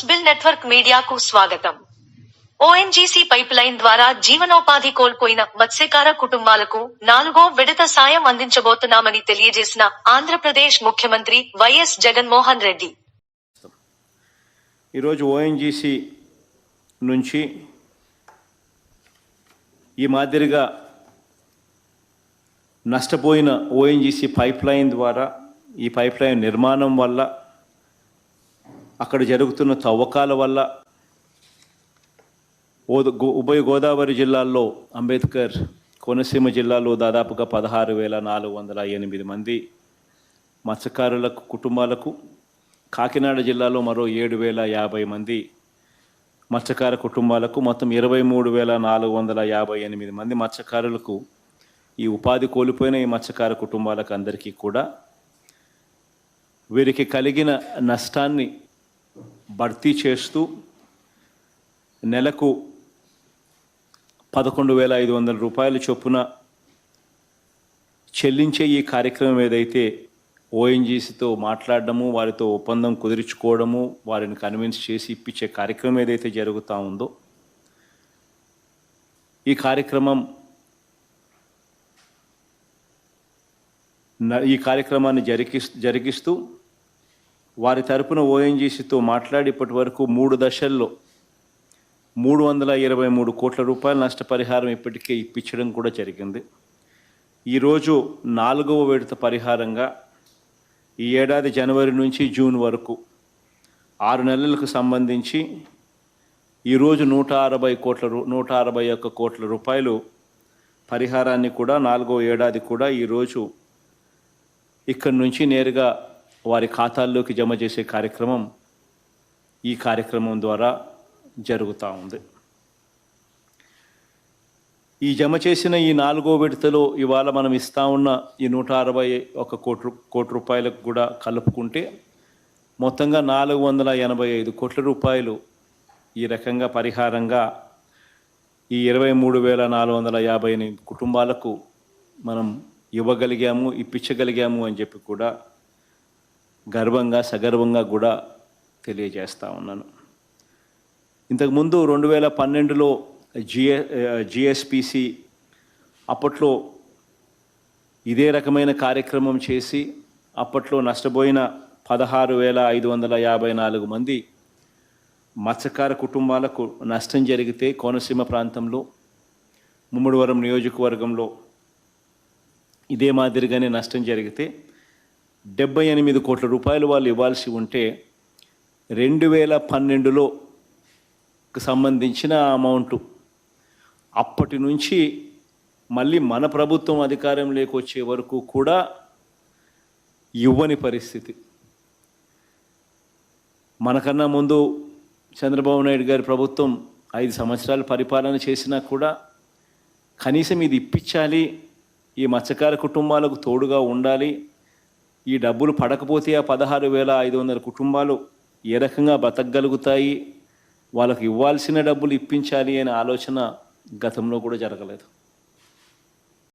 News bill network మీడియాకు స్వాగతం. ONGC pipe line ద్వారా జీవనోపాధి కోల్పోయిన మత్స్యకార కుటుంబాలకు నాలుగో విడత సాయం అందించబోతున్నామని తెలియజేసిన ఆంధ్రప్రదేశ్ ముఖ్యమంత్రి వైఎస్ జగన్మోహన్ రెడ్డి. ఈరోజు ఓఎన్జీసీ నుంచి ఈ మాదిరిగా నష్టపోయిన ఓఎన్జీసీ పైప్ లైన్ ద్వారా ఈ పైప్ లైన్ నిర్మాణం వల్ల అక్కడ జరుగుతున్న తవ్వకాల వల్ల ఓద- గో- ఉభయ గోదావరి జిల్లాల్లో అంబేద్కర్ కోనసీమ జిల్లాలో దాదాపుగా పదహారు వేల నాలుగు వందల ఎనిమిది మంది మత్స్యకారులకు కుటుంబాలకు కాకినాడ జిల్లాలో మరో ఏడు వేల యాభై మంది మత్స్యకార కుటుంబాలకు మొత్తం ఇరవై మూడు వేల నాలుగు వందల యాభై ఎనిమిది మంది మత్స్యకారులకు ఈ ఉపాధి కోల్పోయిన ఈ మత్స్యకార కుటుంబాలకు అందరికీ కూడా వీరికి కలిగిన నష్టాన్ని భర్తీ చేస్తూ నెలకు పదకొండు వేల ఐదు వందల రూపాయల చొప్పున చెల్లించే ఈ కార్యక్రమం ఏదైతే ఓఎన్జీసీతో మాట్లాడడము వారితో ఒప్పందం కుదుర్చుకోవడము వారిని కన్విన్స్ చేసి ఇప్పించే కార్యక్రమం ఏదైతే జరుగుతూ ఉందో ఈ కార్యక్రమం ఈ కార్యక్రమాన్ని జరిగి జరిగిస్తూ వారి తరపున ఓఎన్జీసీతో మాట్లాడి ఇప్పటి వరకు మూడు దశల్లో మూడు వందల ఇరవై మూడు కోట్ల రూపాయల నష్టపరిహారం ఇప్పటికే ఇప్పించడం కూడా జరిగింది. ఈరోజు నాలుగవ విడత పరిహారంగా ఈ ఏడాది జనవరి నుంచి జూన్ వరకు ఆరు నెలలకు సంబంధించి ఈరోజు నూట అరవై కోట్ల రూ నూట అరవై ఒక్క కోట్ల రూపాయలు పరిహారాన్ని కూడా నాలుగో ఏడాది కూడా ఈరోజు ఇక్కడి నుంచి నేరుగా వారి ఖాతాల్లోకి జమ చేసే కార్యక్రమం ఈ కార్యక్రమం ద్వారా జరుగుతూ ఉంది. ఈ జమ చేసిన ఈ నాలుగో విడతలో ఇవాళ మనం ఇస్తా ఉన్న ఈ నూట అరవై ఒక కోటి కోటి రూపాయలకు కూడా కలుపుకుంటే మొత్తంగా నాలుగు వందల ఎనభై ఐదు కోట్ల రూపాయలు ఈ రకంగా పరిహారంగా ఈ ఇరవై మూడు వేల నాలుగు వందల యాభై ఎనిమిది కుటుంబాలకు మనం ఇవ్వగలిగాము ఇప్పించగలిగాము అని చెప్పి కూడా గర్వంగా సగర్వంగా కూడా తెలియజేస్తూ ఉన్నాను. ఇంతకుముందు రెండు వేల పన్నెండులో జిఎ జిఎస్పిసి అప్పట్లో ఇదే రకమైన కార్యక్రమం చేసి అప్పట్లో నష్టపోయిన పదహారు వేల ఐదు వందల యాభై నాలుగు మంది మత్స్యకార కుటుంబాలకు నష్టం జరిగితే కోనసీమ ప్రాంతంలో ముమ్మడివరం నియోజకవర్గంలో ఇదే మాదిరిగానే నష్టం జరిగితే డెబ్బై ఎనిమిది కోట్ల రూపాయలు వాళ్ళు ఇవ్వాల్సి ఉంటే రెండు వేల పన్నెండులో సంబంధించిన అమౌంట్ అప్పటి నుంచి మళ్ళీ మన ప్రభుత్వం అధికారంలోకి వచ్చే వరకు కూడా ఇవ్వని పరిస్థితి. మనకన్నా ముందు చంద్రబాబు నాయుడు గారి ప్రభుత్వం ఐదు సంవత్సరాలు పరిపాలన చేసినా కూడా కనీసం ఇది ఇప్పించాలి ఈ మత్స్యకార కుటుంబాలకు తోడుగా ఉండాలి ఈ డబ్బులు పడకపోతే ఆ పదహారు వేల ఐదు వందల కుటుంబాలు ఏ రకంగా బ్రతకగలుగుతాయి? వాళ్ళకి ఇవ్వాల్సిన డబ్బులు ఇప్పించాలి అనే ఆలోచన గతంలో కూడా జరగలేదు.